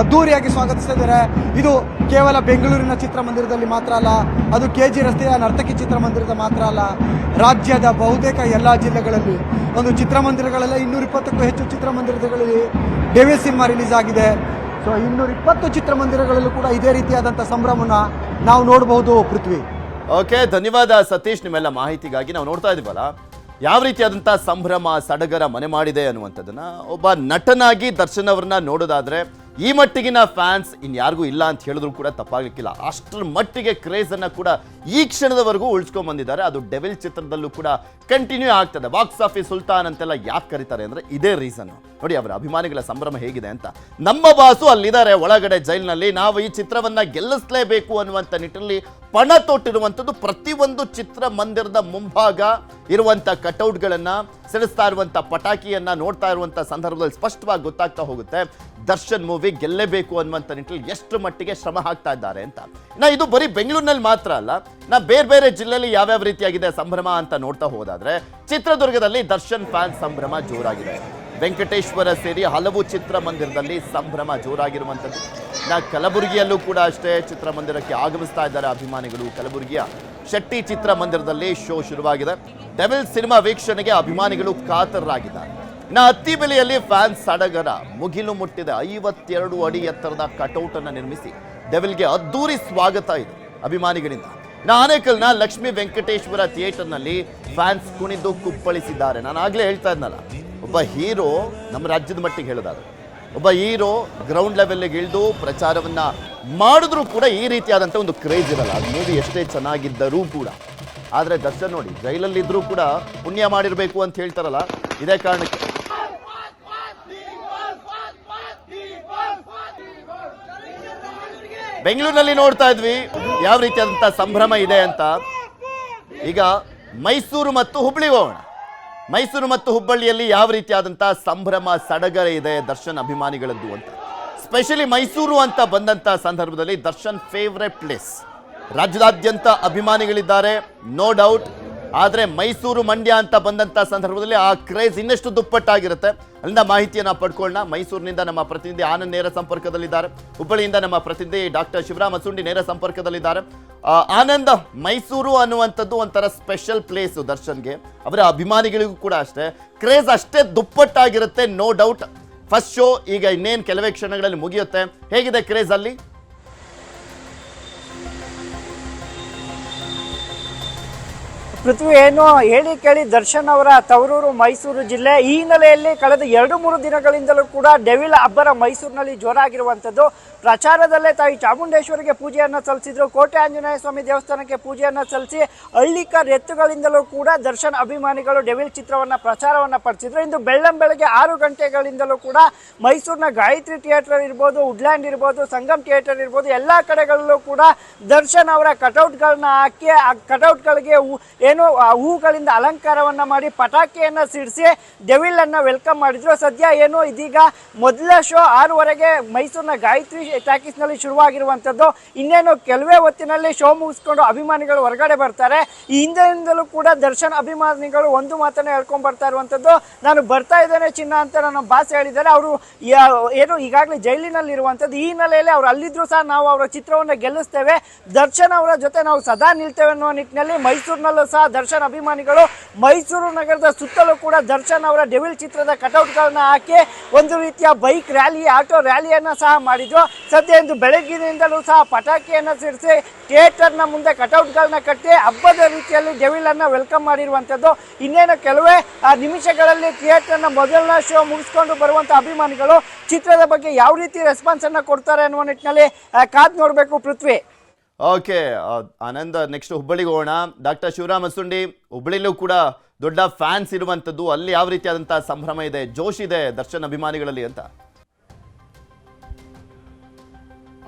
ಅದ್ದೂರಿಯಾಗಿ ಸ್ವಾಗತಿಸಿದ್ದಾರೆ ಇದು ಕೇವಲ ಬೆಂಗಳೂರಿನ ಚಿತ್ರಮಂದಿರದಲ್ಲಿ ಮಾತ್ರ ಅಲ್ಲ, ಅದು ಕೆ ಜಿ ರಸ್ತೆಯ ನರ್ತಕಿ ಚಿತ್ರಮಂದಿರದ ಮಾತ್ರ ಅಲ್ಲ. ರಾಜ್ಯದ ಬಹುತೇಕ ಎಲ್ಲ ಜಿಲ್ಲೆಗಳಲ್ಲಿ ಒಂದು ಚಿತ್ರಮಂದಿರಗಳೆಲ್ಲ ಇನ್ನೂರ ಇಪ್ಪತ್ತಕ್ಕೂ ಹೆಚ್ಚು ಚಿತ್ರಮಂದಿರಗಳಲ್ಲಿ ದೇವಿ ಸಿನಿಮಾ ರಿಲೀಸ್ ಆಗಿದೆ. ಸೊ ಇನ್ನೂರ ಇಪ್ಪತ್ತು ಚಿತ್ರಮಂದಿರಗಳಲ್ಲೂ ಕೂಡ ಇದೇ ರೀತಿಯಾದಂಥ ಸಂಭ್ರಮನ ನಾವು ನೋಡಬಹುದು ಪೃಥ್ವಿ. ಓಕೆ ಧನ್ಯವಾದ ಸತೀಶ್, ನಿಮ್ಮೆಲ್ಲ ಮಾಹಿತಿಗಾಗಿ ನಾವು ನೋಡ್ತಾ ಇದೀವಲ್ಲ ಯಾವ ರೀತಿಯಾದಂಥ ಸಂಭ್ರಮ, ಸಡಗರ ಮನೆ ಮಾಡಿದೆ ಅನ್ನುವಂಥದ್ದನ್ನು ಒಬ್ಬ ನಟನಾಗಿ ದರ್ಶನ್ ಅವ್ರನ್ನ ನೋಡೋದಾದ್ರೆ ಈ ಮಟ್ಟಿಗಿನ ಫ್ಯಾನ್ಸ್ ಇನ್ಯಾರಿಗೂ ಇಲ್ಲ ಅಂತ ಹೇಳಿದ್ರು ಕೂಡ ತಪ್ಪಾಗಲಿಕ್ಕಿಲ್ಲ. ಅಷ್ಟರ ಮಟ್ಟಿಗೆ ಕ್ರೇಜ್ ಅನ್ನ ಕೂಡ ಈ ಕ್ಷಣದವರೆಗೂ ಉಳಿಸ್ಕೊಂಡ್ ಬಂದಿದ್ದಾರೆ. ಅದು ಡೆವಿಲ್ ಚಿತ್ರದಲ್ಲೂ ಕೂಡ ಕಂಟಿನ್ಯೂ ಆಗ್ತದೆ. ಬಾಕ್ಸ್ ಆಫೀಸ್ ಸುಲ್ತಾನ್ ಅಂತೆಲ್ಲ ಯಾಕೆ ಕರೀತಾರೆ ಅಂದ್ರೆ ಇದೇ ರೀಸನ್ ನೋಡಿ, ಅವರ ಅಭಿಮಾನಿಗಳ ಸಂಭ್ರಮ ಹೇಗಿದೆ ಅಂತ. ನಮ್ಮ ಬಾಸು ಅಲ್ಲಿದ್ದಾರೆ, ಒಳಗಡೆ ಜೈಲಿನಲ್ಲಿ. ನಾವು ಈ ಚಿತ್ರವನ್ನ ಗೆಲ್ಲಿಸಲೇಬೇಕು ಅನ್ನುವಂಥ ನಿಟ್ಟಿನಲ್ಲಿ ಪಣ ತೊಟ್ಟಿರುವಂಥದ್ದು ಪ್ರತಿಯೊಂದು ಚಿತ್ರಮಂದಿರದ ಮುಂಭಾಗ ಇರುವಂಥ ಕಟೌಟ್ಗಳನ್ನ ಸಿಡಿಸ್ತಾ ಇರುವಂಥ ಪಟಾಕಿಯನ್ನ ನೋಡ್ತಾ ಇರುವಂಥ ಸಂದರ್ಭದಲ್ಲಿ ಸ್ಪಷ್ಟವಾಗಿ ಗೊತ್ತಾಗ್ತಾ ಹೋಗುತ್ತೆ. ದರ್ಶನ್ ಮೂವಿ ಗೆಲ್ಲೇಬೇಕು ಅನ್ನುವಂಥ ನಿಟ್ಟಿನಲ್ಲಿ ಎಷ್ಟು ಮಟ್ಟಿಗೆ ಶ್ರಮ ಹಾಕ್ತಾ ಇದ್ದಾರೆ ಅಂತ. ನಾ ಇದು ಬರೀ ಬೆಂಗಳೂರಿನಲ್ಲಿ ಮಾತ್ರ ಅಲ್ಲ ನಾ ಬೇರೆ ಬೇರೆ ಜಿಲ್ಲೆಯಲ್ಲಿ ಯಾವ್ಯಾವ ರೀತಿಯಾಗಿದೆ ಸಂಭ್ರಮ ಅಂತ ನೋಡ್ತಾ ಹೋದಾದ್ರೆ ಚಿತ್ರದುರ್ಗದಲ್ಲಿ ದರ್ಶನ್ ಫ್ಯಾನ್ ಸಂಭ್ರಮ ಜೋರಾಗಿದೆ. ವೆಂಕಟೇಶ್ವರ ಸೇರಿ ಹಲವು ಚಿತ್ರಮಂದಿರದಲ್ಲಿ ಸಂಭ್ರಮ ಜೋರಾಗಿರುವಂಥದ್ದು. ನಾ ಕಲಬುರಗಿಯಲ್ಲೂ ಕೂಡ ಅಷ್ಟೇ ಚಿತ್ರಮಂದಿರಕ್ಕೆ ಆಗಮಿಸ್ತಾ ಇದ್ದಾರೆ ಅಭಿಮಾನಿಗಳು. ಕಲಬುರಗಿಯ ಶೆಟ್ಟಿ ಚಿತ್ರಮಂದಿರದಲ್ಲಿ ಶೋ ಶುರುವಾಗಿದೆ. ಡೆವಿಲ್ ಸಿನಿಮಾ ವೀಕ್ಷಣೆಗೆ ಅಭಿಮಾನಿಗಳು ಕಾತರರಾಗಿದ್ದಾರೆ. ಇನ್ನು ಅತ್ತಿಬೆಲೆಯಲ್ಲಿ ಫ್ಯಾನ್ಸ್ ಸಡಗರ ಮುಗಿಲು ಮುಟ್ಟಿದ. ಐವತ್ತೆರಡು ಅಡಿ ಎತ್ತರದ ಕಟೌಟ್ ಅನ್ನು ನಿರ್ಮಿಸಿ ಡೆವಿಲ್ಗೆ ಅದ್ದೂರಿ ಸ್ವಾಗತ ಇದೆ ಅಭಿಮಾನಿಗಳಿಂದ. ಇನ್ನು ಆನೇಕಲ್ನ ಲಕ್ಷ್ಮೀ ವೆಂಕಟೇಶ್ವರ ಥಿಯೇಟರ್ನಲ್ಲಿ ಫ್ಯಾನ್ಸ್ ಕುಣಿದು ಕುಪ್ಪಳಿಸಿದ್ದಾರೆ. ನಾನು ಆಗ್ಲೇ ಹೇಳ್ತಾ ಇದ್ನಲ್ಲ. ಒಬ್ಬ ಹೀರೋ ನಮ್ಮ ರಾಜ್ಯದ ಮಟ್ಟಿಗೆ ಹೇಳೋದಾದ್ರೆ, ಒಬ್ಬ ಹೀರೋ ಗ್ರೌಂಡ್ ಲೆವೆಲ್ಗೆ ಇಳಿದು ಪ್ರಚಾರವನ್ನ ಮಾಡಿದ್ರೂ ಕೂಡ ಈ ರೀತಿಯಾದಂಥ ಒಂದು ಕ್ರೇಜ್ ಇರಲ್ಲ. ಅದು ಮೂವಿ ಎಷ್ಟೇ ಚೆನ್ನಾಗಿದ್ದರೂ ಕೂಡ. ಆದರೆ ದರ್ಶನ್ ನೋಡಿ ಜೈಲಲ್ಲಿದ್ದರೂ ಕೂಡ ಪುಣ್ಯ ಮಾಡಿರಬೇಕು ಅಂತ ಹೇಳ್ತಾರಲ್ಲ, ಇದೇ ಕಾರಣಕ್ಕೆ. ಬೆಂಗಳೂರಿನಲ್ಲಿ ನೋಡ್ತಾ ಇದ್ವಿ, ಯಾವ ರೀತಿಯಾದಂಥ ಸಂಭ್ರಮ ಇದೆ ಅಂತ. ಈಗ ಮೈಸೂರು ಮತ್ತು ಹುಬ್ಬಳ್ಳಿ ಹೋಗೋಣ. ಮೈಸೂರು ಮತ್ತು ಹುಬ್ಬಳ್ಳಿಯಲ್ಲಿ ಯಾವ ರೀತಿಯಾದಂಥ ಸಂಭ್ರಮ, ಸಡಗರ ಇದೆ ದರ್ಶನ್ ಅಭಿಮಾನಿಗಳದ್ದು ಅಂತ. ಸ್ಪೆಷಲಿ ಮೈಸೂರು ಅಂತ ಬಂದಂಥ ಸಂದರ್ಭದಲ್ಲಿ ದರ್ಶನ್ ಫೇವ್ರೆಟ್ ಪ್ಲೇಸ್ ರಾಜ್ಯದಾದ್ಯಂತ ಅಭಿಮಾನಿಗಳಿದ್ದಾರೆ ನೋ ಡೌಟ್ ಆದ್ರೆ ಮೈಸೂರು ಮಂಡ್ಯ ಅಂತ ಬಂದಂತ ಸಂದರ್ಭದಲ್ಲಿ ಆ ಕ್ರೇಜ್ ಇನ್ನಷ್ಟು ದುಪ್ಪಟ್ಟಾಗಿರುತ್ತೆ. ಅಲ್ಲಿಂದ ಮಾಹಿತಿಯನ್ನ ಪಡ್ಕೊಳ್ಳೋಣ. ಮೈಸೂರಿನಿಂದ ನಮ್ಮ ಪ್ರತಿನಿಧಿ ಆನಂದ್ ನೇರ ಸಂಪರ್ಕದಲ್ಲಿದ್ದಾರೆ. ಹುಬ್ಬಳ್ಳಿಯಿಂದ ನಮ್ಮ ಪ್ರತಿನಿಧಿ ಡಾಕ್ಟರ್ ಶಿವರಾಮ ಸುಂಡಿ ನೇರ ಸಂಪರ್ಕದಲ್ಲಿದ್ದಾರೆ. ಆನಂದ್, ಮೈಸೂರು ಅನ್ನುವಂಥದ್ದು ಒಂಥರ ಸ್ಪೆಷಲ್ ಪ್ಲೇಸು ದರ್ಶನ್ಗೆ. ಅವರ ಅಭಿಮಾನಿಗಳಿಗೂ ಕೂಡ ಅಷ್ಟೇ. ಕ್ರೇಜ್ ಅಷ್ಟೇ ದುಪ್ಪಟ್ಟಾಗಿರುತ್ತೆ ನೋ ಡೌಟ್ ಫಸ್ಟ್ ಶೋ ಈಗ ಇನ್ನೇನು ಕೆಲವೇ ಕ್ಷಣಗಳಲ್ಲಿ ಮುಗಿಯುತ್ತೆ. ಹೇಗಿದೆ ಕ್ರೇಜ್ ಅಲ್ಲಿ? ಪೃಥ್ವಿ ಏನು ಹೇಳಿ ಕೇಳಿ ದರ್ಶನ್ ಅವರ ತವರೂರು ಮೈಸೂರು ಜಿಲ್ಲೆ. ಈ ಹಿನ್ನೆಲೆಯಲ್ಲಿ ಕಳೆದ ಎರಡು ಮೂರು ದಿನಗಳಿಂದಲೂ ಕೂಡ ಡೆವಿಲ್ ಅಬ್ಬರ ಮೈಸೂರಿನಲ್ಲಿ ಜೋರಾಗಿರುವಂಥದ್ದು. ಪ್ರಚಾರದಲ್ಲೇ ತಾಯಿ ಚಾಮುಂಡೇಶ್ವರಿಗೆ ಪೂಜೆಯನ್ನು ಸಲ್ಲಿಸಿದ್ರು. ಕೋಟೆ ಆಂಜನೇಯ ಸ್ವಾಮಿ ದೇವಸ್ಥಾನಕ್ಕೆ ಪೂಜೆಯನ್ನು ಸಲ್ಲಿಸಿ ಹಳ್ಳಿಕರ್ ಎತ್ತುಗಳಿಂದಲೂ ಕೂಡ ದರ್ಶನ್ ಅಭಿಮಾನಿಗಳು ಡೆವಿಲ್ ಚಿತ್ರವನ್ನು, ಪ್ರಚಾರವನ್ನು ಪಡಿಸಿದ್ರು. ಇಂದು ಬೆಳ್ಳಂ ಬೆಳಗ್ಗೆ ಆರು ಗಂಟೆಗಳಿಂದಲೂ ಕೂಡ ಮೈಸೂರಿನ ಗಾಯತ್ರಿ ಥಿಯೇಟರ್ ಇರ್ಬೋದು, ವುಡ್ಲ್ಯಾಂಡ್ ಇರ್ಬೋದು, ಸಂಗಮ್ ಥಿಯೇಟರ್ ಇರ್ಬೋದು, ಎಲ್ಲ ಕಡೆಗಳಲ್ಲೂ ಕೂಡ ದರ್ಶನ್ ಅವರ ಕಟೌಟ್ಗಳನ್ನ ಹಾಕಿ, ಆ ಕಟೌಟ್ಗಳಿಗೆ ಏನು ಹೂಗಳಿಂದ ಅಲಂಕಾರವನ್ನ ಮಾಡಿ ಪಟಾಕಿಯನ್ನ ಸಿಡಿಸಿ ಡೆವಿಲ್ ಅನ್ನ ವೆಲ್ಕಮ್ ಮಾಡಿದ್ರು. ಸದ್ಯ ಏನು ಇದೀಗ ಮೊದಲ ಶೋ ಆರೂವರೆಗೆ ಮೈಸೂರಿನ ಗಾಯತ್ರಿ ಟಾಕೀಸ್ನಲ್ಲಿ ಶುರುವಾಗಿರುವಂತದ್ದು ಇನ್ನೇನು ಕೆಲವೇ ಹೊತ್ತಿನಲ್ಲಿ ಶೋ ಮುಗಿಸ್ಕೊಂಡು ಅಭಿಮಾನಿಗಳು ಹೊರಗಡೆ ಬರ್ತಾರೆ. ಈ ಹಿಂದಿನಿಂದಲೂ ಕೂಡ ದರ್ಶನ್ ಅಭಿಮಾನಿಗಳು ಒಂದು ಮಾತನ್ನ ಹೇಳ್ಕೊಂಡ್ ಬರ್ತಾ ಇರುವಂತದ್ದು ನಾನು ಬರ್ತಾ ಇದ್ದೇನೆ ಚಿನ್ನ ಅಂತ ನನ್ನ ಬಾಸ್ ಹೇಳಿದ್ದಾರೆ. ಅವರು ಏನು ಈಗಾಗಲೇ ಜೈಲಿನಲ್ಲಿ ಇರುವಂತದ್ದು ಈ ಹಿನ್ನೆಲೆಯಲ್ಲಿ ಅವ್ರು ಅಲ್ಲಿದ್ರು ಸಹ ನಾವು ಅವರ ಚಿತ್ರವನ್ನ ಗೆಲ್ಲಿಸ್ತೇವೆ. ದರ್ಶನ್ ಅವರ ಜೊತೆ ನಾವು ಸದಾ ನಿಲ್ತೇವೆ ಅನ್ನೋ ನಿಟ್ಟಿನಲ್ಲಿ ಮೈಸೂರಿನಲ್ಲೂ ಸಹ ದರ್ಶನ್ ಅಭಿಮಾನಿಗಳು ಮೈಸೂರು ನಗರದ ಸುತ್ತಲೂ ಕೂಡ ದರ್ಶನ್ ಅವರ ಡೆವಿಲ್ ಚಿತ್ರದ ಕಟೌಟ್ಗಳನ್ನು ಹಾಕಿ ಒಂದು ರೀತಿಯ ಬೈಕ್ ರ್ಯಾಲಿ, ಆಟೋ ರ್ಯಾಲಿಯನ್ನ ಸಹ ಮಾಡಿದ್ರು. ಸದ್ಯ ಇಂದು ಬೆಳಗ್ಗಿನಿಂದಲೂ ಸಹ ಪಟಾಕಿಯನ್ನು ಸಿಡಿಸಿ ಥಿಯೇಟರ್ನ ಮುಂದೆ ಕಟೌಟ್ಗಳನ್ನ ಕಟ್ಟಿ ಹಬ್ಬದ ರೀತಿಯಲ್ಲಿ ಡೆವಿಲ್ ಅನ್ನ ವೆಲ್ಕಮ್ ಮಾಡಿರುವಂಥದ್ದು. ಇನ್ನೇನು ಕೆಲವೇ ನಿಮಿಷಗಳಲ್ಲಿ ಥಿಯೇಟರ್ನ ಮೊದಲನೇ ಶೋ ಮುಗಿಸ್ಕೊಂಡು ಬರುವಂತ ಅಭಿಮಾನಿಗಳು ಚಿತ್ರದ ಬಗ್ಗೆ ಯಾವ ರೀತಿ ರೆಸ್ಪಾನ್ಸ್ ಅನ್ನ ಕೊಡ್ತಾರೆ ಅನ್ನುವ ನಿಟ್ಟಿನಲ್ಲಿ ಕಾದ್ ನೋಡ್ಬೇಕು ಪೃಥ್ವಿ. ಓಕೆ ಆನಂದ ನೆಕ್ಸ್ಟ್ ಹುಬ್ಬಳ್ಳಿಗೆ ಹೋಗೋಣ. ಡಾಕ್ಟರ್ ಶಿವರಾಮ ಸುಂಡಿ ಹುಬ್ಬಳ್ಳಿಲೂ ಕೂಡ ದೊಡ್ಡ ಫ್ಯಾನ್ಸ್ ಇರುವಂಥದ್ದು. ಅಲ್ಲಿ ಯಾವ ರೀತಿಯಾದಂಥ ಸಂಭ್ರಮ ಇದೆ, ಜೋಶ್ ಇದೆ ದರ್ಶನ್ ಅಭಿಮಾನಿಗಳಲ್ಲಿ ಅಂತ?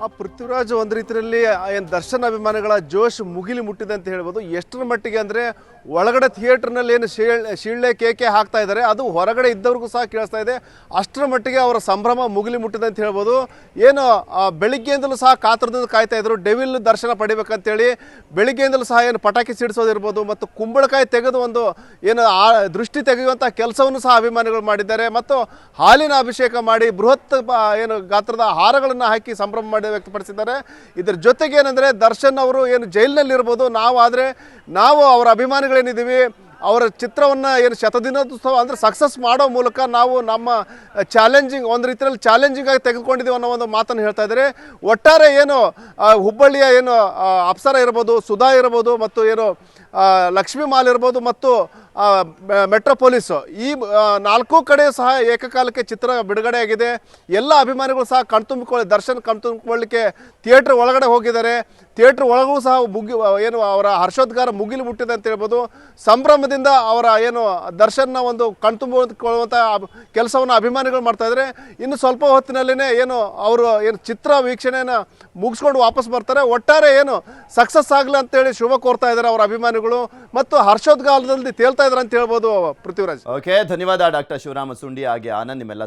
ಆ, ಪೃಥ್ವಿರಾಜ್ ಒಂದು ರೀತಿಯಲ್ಲಿ ಏನು ದರ್ಶನ್ ಅಭಿಮಾನಿಗಳ ಜೋಶ್ ಮುಗಿಲಿ ಮುಟ್ಟಿದೆ ಅಂತ ಹೇಳ್ಬೋದು. ಎಷ್ಟರ ಮಟ್ಟಿಗೆ ಅಂದರೆ ಒಳಗಡೆ ಥಿಯೇಟರ್ನಲ್ಲಿ ಏನು ಶೀಳ್ ಕೇಕೆ ಹಾಕ್ತಾ ಇದ್ದಾರೆ, ಅದು ಹೊರಗಡೆ ಇದ್ದವ್ರಿಗೂ ಸಹ ಕೇಳಿಸ್ತಾ ಇದೆ. ಅಷ್ಟರ ಮಟ್ಟಿಗೆ ಅವರ ಸಂಭ್ರಮ ಮುಗಿಲಿ ಮುಟ್ಟಿದೆ ಅಂತ ಹೇಳ್ಬೋದು. ಏನು ಬೆಳಿಗ್ಗೆಯಿಂದಲೂ ಸಹ ಕಾತರದಿಂದ ಕಾಯ್ತಾ ಇದ್ರು. ಡೆವಿಲ್ ದರ್ಶನ ಪಡಿಬೇಕಂತೇಳಿ ಬೆಳಿಗ್ಗೆಯಿಂದಲೂ ಸಹ ಏನು ಪಟಾಕಿ ಸಿಡಿಸೋದಿರ್ಬೋದು ಮತ್ತು ಕುಂಬಳಕಾಯಿ ತೆಗೆದು ಒಂದು ಏನು, ಆ, ದೃಷ್ಟಿ ತೆಗೆಯುವಂಥ ಕೆಲಸವನ್ನು ಸಹ ಅಭಿಮಾನಿಗಳು ಮಾಡಿದ್ದಾರೆ. ಮತ್ತು ಹಾಲಿನ ಅಭಿಷೇಕ ಮಾಡಿ ಬೃಹತ್ ಏನು ಗಾತ್ರದ ಹಾರಗಳನ್ನು ಹಾಕಿ ಸಂಭ್ರಮ ಮಾಡಿ ವ್ಯಕ್ತಪಡಿಸಿದ್ದಾರೆ. ಇದರ ಜೊತೆಗೆ ಏನಂದರೆ ದರ್ಶನ್ ಅವರು ಏನು ಜೈಲಿನಲ್ಲಿರ್ಬೋದು. ನಾವು ಆದರೆ ನಾವು ಅವರ ಅಭಿಮಾನಿಗಳೇನಿದ್ದೀವಿ ಅವರ ಚಿತ್ರವನ್ನು ಏನು ಶತದಿನೋತ್ಸವ ಅಂದರೆ ಸಕ್ಸಸ್ ಮಾಡೋ ಮೂಲಕ ನಾವು ನಮ್ಮ ಚಾಲೆಂಜಿಂಗ್ ಒಂದು ರೀತಿಯಲ್ಲಿ ಚಾಲೆಂಜಿಂಗ್ ಆಗಿ ತೆಗೆದುಕೊಂಡಿದ್ದೀವಿ ಅನ್ನೋ ಒಂದು ಮಾತನ್ನು ಹೇಳ್ತಾ ಇದ್ದಾರೆ. ಒಟ್ಟಾರೆ ಏನು ಹುಬ್ಬಳ್ಳಿಯ ಏನು ಅಪ್ಸರ ಇರ್ಬೋದು, ಸುಧಾ ಇರ್ಬೋದು, ಮತ್ತು ಏನು ಲಕ್ಷ್ಮೀ ಮಾಲ್ ಇರ್ಬೋದು, ಮತ್ತು ಮೆಟ್ರೋಪೊಲೀಸು ಈ ನಾಲ್ಕು ಕಡೆ ಸಹ ಏಕಕಾಲಕ್ಕೆ ಚಿತ್ರ ಬಿಡುಗಡೆಯಾಗಿದೆ ಎಲ್ಲ ಅಭಿಮಾನಿಗಳು ಸಹ ಕಣ್ತುಂಬಿಕೊಳ್ಳಿ, ದರ್ಶನ್ ಕಣ್ತುಂಬಿಕೊಳ್ಳಿಕ್ಕೆ ಥಿಯೇಟ್ರ್ ಒಳಗಡೆ ಹೋಗಿದ್ದಾರೆ. ಥಿಯೇಟ್ರ್ ಒಳಗೂ ಸಹ ಮುಗಿ ಏನು ಅವರ ಹರ್ಷೋದ್ಗಾರ ಮುಗಿಲು ಮುಟ್ಟಿದೆ ಅಂತ ಹೇಳ್ಬೋದು. ಸಂಭ್ರಮದಿಂದ ಅವರ ಏನು ದರ್ಶನ ಒಂದು ಕಣ್ತುಂಬಿಕೊಳ್ಳುವಂಥ ಕೆಲಸವನ್ನು ಅಭಿಮಾನಿಗಳು ಮಾಡ್ತಾ ಇದ್ದಾರೆ. ಇನ್ನು ಸ್ವಲ್ಪ ಹೊತ್ತಿನಲ್ಲೇ ಏನು ಅವರು ಏನು ಚಿತ್ರ ವೀಕ್ಷಣೆಯನ್ನು ಮುಗಿಸ್ಕೊಂಡು ವಾಪಸ್ ಬರ್ತಾರೆ. ಒಟ್ಟಾರೆ ಏನು ಸಕ್ಸಸ್ ಆಗಲಿ ಅಂತೇಳಿ ಶುಭ ಕೋರ್ತಾ ಇದ್ದಾರೆ ಅವರ ಅಭಿಮಾನಿಗಳು. ಮತ್ತು ಹರ್ಷೋದ್ಗಾರದಲ್ಲಿ ತೇಲ್ತಾ ಇದ್ದಾರೆ ಅಂತ ಹೇಳ್ಬೋದು, ಪೃಥ್ವಿರಾಜ್. ಓಕೆ ಧನ್ಯವಾದ ಡಾಕ್ಟರ್ ಶಿವರಾಮ ಸುಂಡಿ, ಹಾಗೆ ಆನಂದ್ ನಿಮ್ಮೆಲ್ಲ